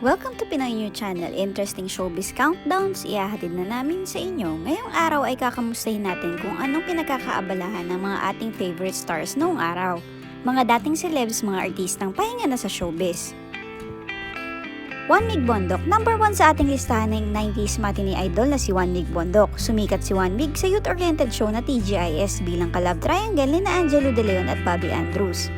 Welcome to Pinoy New Channel. Interesting showbiz countdowns ihahatid na namin sa inyo. Ngayong araw ay kakamustahin natin kung anong pinagkakaabalahan ng mga ating favorite stars noong araw. Mga dating celebs, mga artistang pahinga na sa showbiz. Juan Mig Bondok, number one sa ating listahan ng 90s matinee idol na si Juan Mig Bondok. Sumikat si Juan Mig sa youth-oriented show na TGIS bilang kalab triangle ni Angelo De Leon at Bobby Andrews.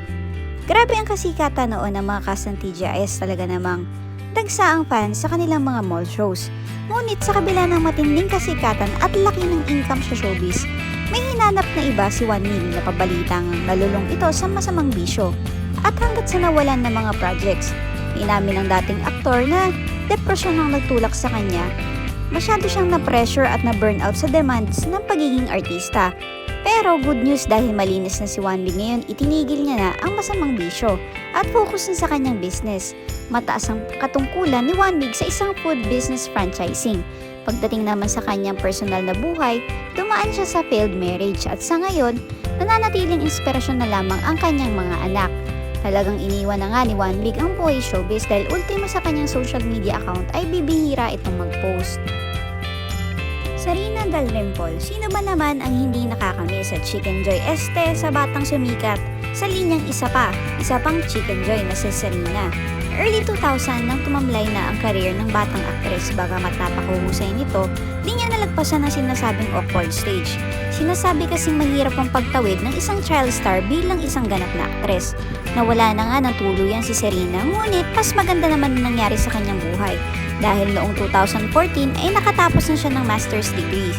Grabe ang kasikatan noon ng mga cast ng TGIS talaga namang dagsa ang fans sa kanilang mga mall shows. Ngunit sa kabila ng matinding kasikatan at laki ng income sa showbiz, may hinanap na iba si Juan Mig na pabalitang nalulong ito sa masamang bisyo. At hanggat sa nawalan ng mga projects, inamin ng dating aktor na depresyon ang nagtulak sa kanya. Masyado siyang na-pressure at na-burnout sa demands ng pagiging artista. Pero good news dahil malinis na si Mig ngayon, itinigil niya na ang masamang bisyo at focus na sa kanyang business. Mataas ang katungkulan ni Mig sa isang food business franchising. Pagdating naman sa kanyang personal na buhay, dumaan siya sa failed marriage at sa ngayon, nananatiling inspirasyon na lamang ang kanyang mga anak. Talagang iniwan na nga ni Juan Mig ang buhay showbiz dahil ultimo sa kanyang social media account ay bibihira itong mag-post. Sarina Dalrymple, sino ba naman ang hindi nakakamiss sa Chicken Joy Este sa batang sumikat? Sa linyang isa pa, isa pang Chicken Joy na si Sarina. Early 2000 nang tumamlay na ang karir ng batang aktres bagamat napakahusay nito, di niya nalagpasan ang sinasabing awkward stage. Sinasabi kasing mahirap ang pagtawid ng isang child star bilang isang ganap na aktres. Nawala na nga ng tuluyan si Serena, ngunit mas maganda naman ang nangyari sa kanyang buhay dahil noong 2014 ay nakatapos na siya ng master's degree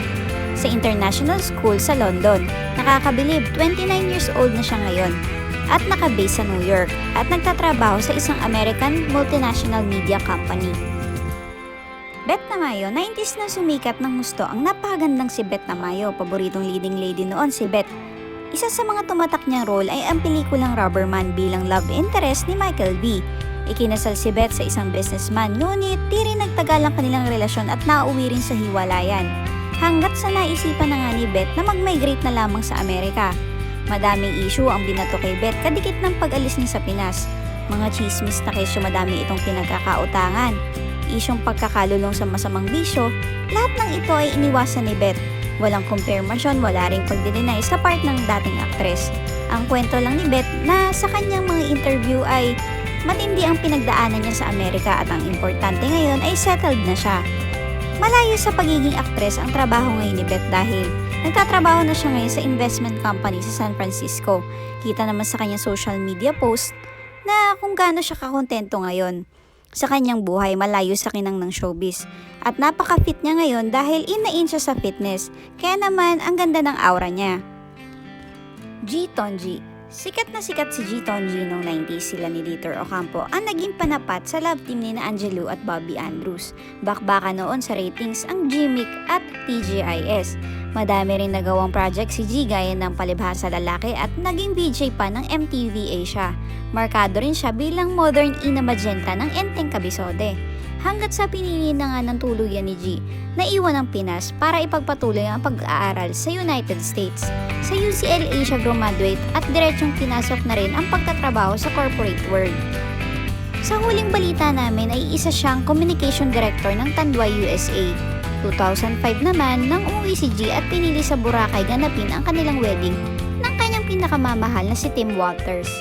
sa International School sa London. Nakakabilib, 29 years old na siya ngayon at nakabase sa New York at nagtatrabaho sa isang American multinational media company. Beth Tamayo, 90s na sumikat ng gusto ang napakagandang si Beth Tamayo, paboritong leading lady noon si Beth. Isa sa mga tumatak niyang role ay ang pelikulang Rubberman bilang love interest ni Michael B. Ikinasal si Beth sa isang businessman, ngunit di rin nagtagal ang kanilang relasyon at nauwi rin sa hiwalayan. Hanggat sa naisipan na nga ni Beth na mag-migrate na lamang sa Amerika. Madaming issue ang binato kay Beth kadikit ng pag-alis niya sa Pinas. Mga chismis na kesyo madami itong pinagkakautangan. Isyong pagkakalulong sa masamang bisyo, lahat ng ito ay iniwasan ni Beth. Walang confirmation, wala ring pagdideny sa part ng dating aktres. Ang kwento lang ni Beth na sa kanyang mga interview ay matindi ang pinagdaanan niya sa Amerika at ang importante ngayon ay settled na siya. Malayo sa pagiging aktres ang trabaho ngayon ni Beth dahil nagtatrabaho na siya ngayon sa investment company sa San Francisco. Kita naman sa kanyang social media post na kung gaano siya kakontento ngayon sa kanyang buhay malayo sa kinang ng showbiz. At napaka-fit niya ngayon dahil inain siya sa fitness. Kaya naman ang ganda ng aura niya. G. Tonji Sikat na sikat si G. Tonji noong 90s sila ni Dieter Ocampo ang naging panapat sa love team ni na Angelo at Bobby Andrews. Bakbaka noon sa ratings ang Gmic at TGIS. Madami rin nagawang project si G gaya ng Palibhasa Lalaki at naging VJ pa ng MTV Asia. Markado rin siya bilang modern ina magenta ng Enteng Kabisode. Hanggat sa pinili na nga ng tuluyan ni G, naiwan ang Pinas para ipagpatuloy ang pag-aaral sa United States. Sa UCLA siya graduate at diretsong pinasok na rin ang pagtatrabaho sa corporate world. Sa huling balita namin ay isa siyang communication director ng Tanduay USA. 2005 naman nang umuwi si G at pinili sa Boracay ganapin ang kanilang wedding ng kanyang pinakamamahal na si Tim Walters.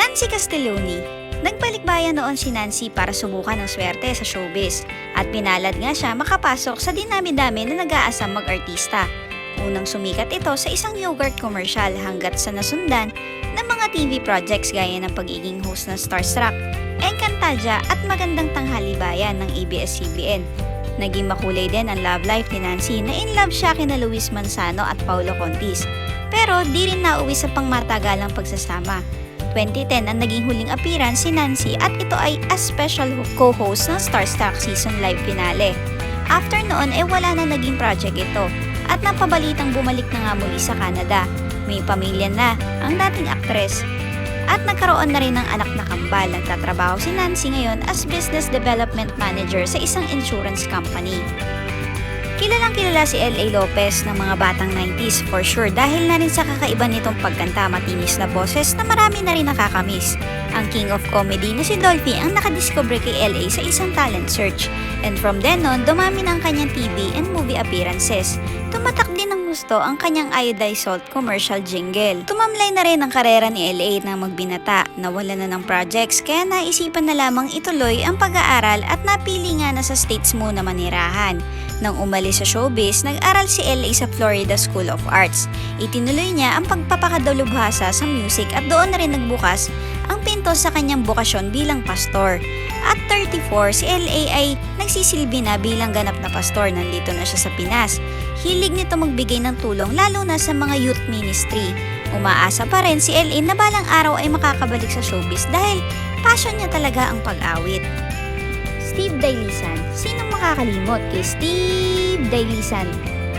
Nancy Castiglione Nagbalik-bayan noon si Nancy para subukan ng swerte sa showbiz at pinalad nga siya makapasok sa dinami-dami na nag-aasam mag-artista. Unang sumikat ito sa isang yogurt commercial hanggat sa nasundan ng mga TV projects gaya ng pagiging host ng Starstruck, Encantadia at Magandang Tanghali Bayan ng ABS-CBN. Naging makulay din ang love life ni Nancy na in love siya kina Luis Manzano at Paulo Contis. Pero di rin nauwi sa pangmatagalang pagsasama 2010 ang naging huling appearance si Nancy at ito ay as special co-host ng Starstruck Season Live Finale. After noon ay wala na naging project ito at napabalitang bumalik na nga muli sa Canada. May pamilya na ang dating aktres at nagkaroon na rin ng anak na kambal. Nagtatrabaho si Nancy ngayon as Business Development Manager sa isang insurance company. Kilalang kilala si L.A. Lopez ng mga batang 90s for sure dahil na rin sa kakaiba nitong pagkanta matinis na boses na marami na rin nakakamiss. Ang king of comedy na si Dolphy ang nakadiscover kay LA sa isang talent search. And from then on, dumami na ang kanyang TV and movie appearances. Tumatak din ng gusto ang kanyang iodized salt commercial jingle. Tumamlay na rin ang karera ni LA na magbinata, nawala na ng projects kaya naisipan na lamang ituloy ang pag-aaral at napili nga na sa States muna manirahan. Nang umalis sa showbiz, nag-aral si LA sa Florida School of Arts. Itinuloy niya ang pagpapakadalubhasa sa music at doon na rin nagbukas ang pinto sa kanyang bukasyon bilang pastor. At 34, si LA ay nagsisilbi na bilang ganap na pastor. Nandito na siya sa Pinas. Hilig nito magbigay ng tulong lalo na sa mga youth ministry. Umaasa pa rin si LA na balang araw ay makakabalik sa showbiz dahil passion niya talaga ang pag-awit. Steve Dailisan. Sinong makakalimot kay Steve Dailisan?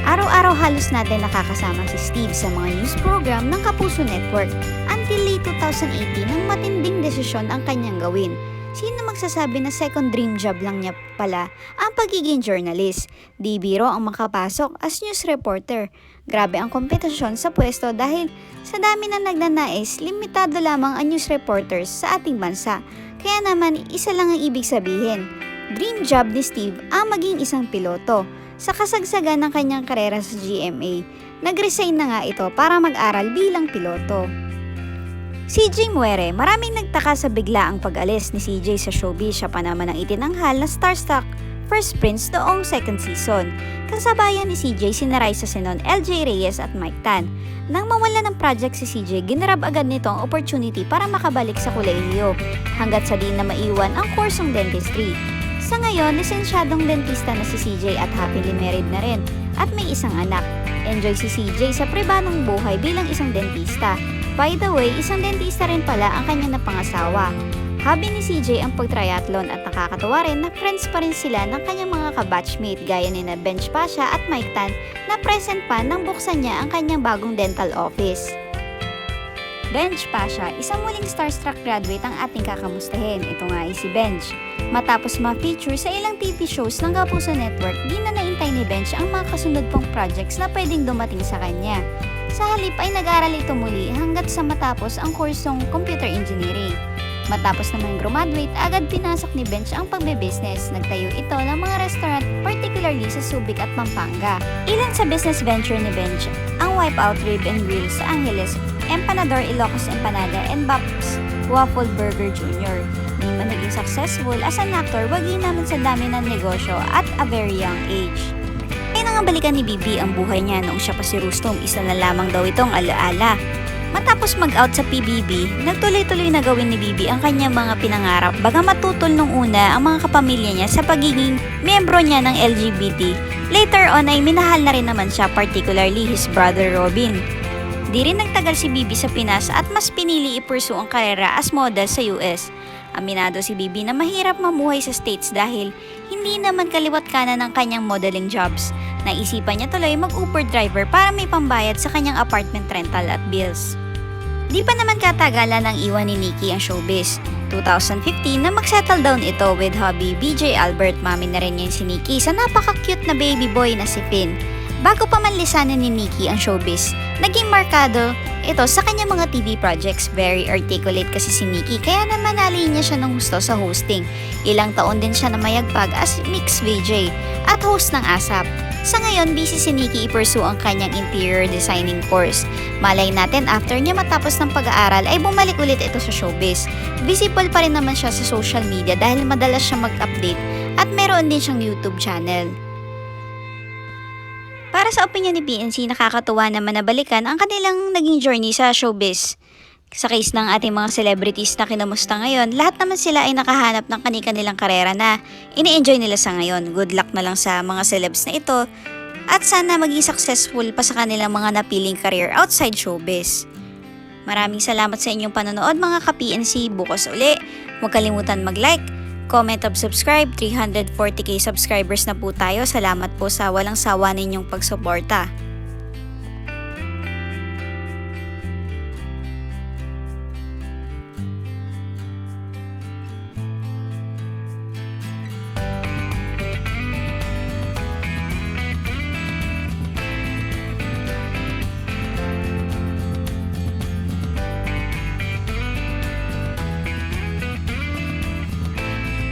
Araw-araw halos natin nakakasama si Steve sa mga news program ng Kapuso Network until late 2018 nang matinding desisyon ang kanyang gawin. Sino magsasabi na second dream job lang niya pala ang pagiging journalist? Di biro ang makapasok as news reporter. Grabe ang kompetisyon sa pwesto dahil sa dami na nagnanais, limitado lamang ang news reporters sa ating bansa. Kaya naman, isa lang ang ibig sabihin. Dream job ni Steve ang maging isang piloto. Sa kasagsagan ng kanyang karera sa GMA, nag-resign na nga ito para mag-aral bilang piloto. CJ Muere, maraming nagtaka sa bigla ang pag-alis ni CJ sa showbiz. Siya pa naman ang itinanghal na starstruck first prince noong second season. Kasabayan ni CJ si Narisa Senon, LJ Reyes at Mike Tan. Nang mawala ng project si CJ, ginarab agad nito ang opportunity para makabalik sa kolehiyo hanggat sa di na maiwan ang kursong dentistry. Sa ngayon, lisensyadong dentista na si CJ at happily married na rin at may isang anak. Enjoy si CJ sa pribadong buhay bilang isang dentista. By the way, isang dentista rin pala ang kanya na pangasawa. Hobby ni CJ ang pag-triathlon at nakakatuwa rin na friends pa rin sila ng kanyang mga kabatchmate gaya ni na Bench Pasha at Mike Tan na present pa nang buksan niya ang kanyang bagong dental office. Bench Pasha, isang muling starstruck graduate ang ating kakamustahin. Ito nga ay si Bench. Matapos ma-feature sa ilang TV shows ng Kapuso Network, di na naintay ni Bench ang mga kasunod pang projects na pwedeng dumating sa kanya. Sa halip ay nag-aral ito muli hanggat sa matapos ang kursong Computer Engineering. Matapos naman graduate, agad pinasok ni Bench ang pagbe-business. Nagtayo ito ng mga restaurant, particularly sa Subic at Pampanga. Ilan sa business venture ni Bench, ang Wipeout Rib and Grill sa Angeles, Empanador Ilocos Empanada, and Babs Waffle Burger Jr. Di man naging successful as an actor, wagi naman sa dami ng negosyo at a very young age. Ay nang balikan ni Bibi ang buhay niya noong siya pa si Rustom, isa na lamang daw itong alaala. Matapos mag-out sa PBB, nagtuloy-tuloy na gawin ni Bibi ang kanyang mga pinangarap baga matutol nung una ang mga kapamilya niya sa pagiging miyembro niya ng LGBT. Later on ay minahal na rin naman siya particularly his brother Robin. Di rin nagtagal si Bibi sa Pinas at mas pinili ipursu ang karera as model sa US. Aminado si Bibi na mahirap mamuhay sa States dahil hindi naman kaliwat kanan ng kanyang modeling jobs. Naisipan niya tuloy mag-Uber driver para may pambayad sa kanyang apartment rental at bills. Di pa naman katagalan ang iwan ni Nikki ang showbiz. 2015 na mag-settle down ito with hubby BJ Albert. Mami na rin niya si Nikki sa napaka-cute na baby boy na si Finn. Bago pa man lisanin ni Nikki ang showbiz, naging markado ito sa kanyang mga TV projects. Very articulate kasi si Nikki kaya naman nali niya siya ng gusto sa hosting. Ilang taon din siya na mayagpag as mix VJ at host ng ASAP. Sa ngayon, busy si Nikki i-pursue ang kanyang interior designing course. Malay natin after niya matapos ng pag-aaral ay bumalik ulit ito sa showbiz. Visible pa rin naman siya sa social media dahil madalas siya mag-update at meron din siyang YouTube channel. Para sa opinion ni PNC, nakakatuwa naman na balikan ang kanilang naging journey sa showbiz. Sa case ng ating mga celebrities na kinamusta ngayon, lahat naman sila ay nakahanap ng kani-kanilang karera na ini-enjoy nila sa ngayon. Good luck na lang sa mga celebs na ito at sana maging successful pa sa kanilang mga napiling career outside showbiz. Maraming salamat sa inyong panonood mga ka-PNC. Bukas uli. Huwag kalimutan mag-like, comment of subscribe. 340k subscribers na po tayo. Salamat po sa walang sawa ninyong pagsuporta.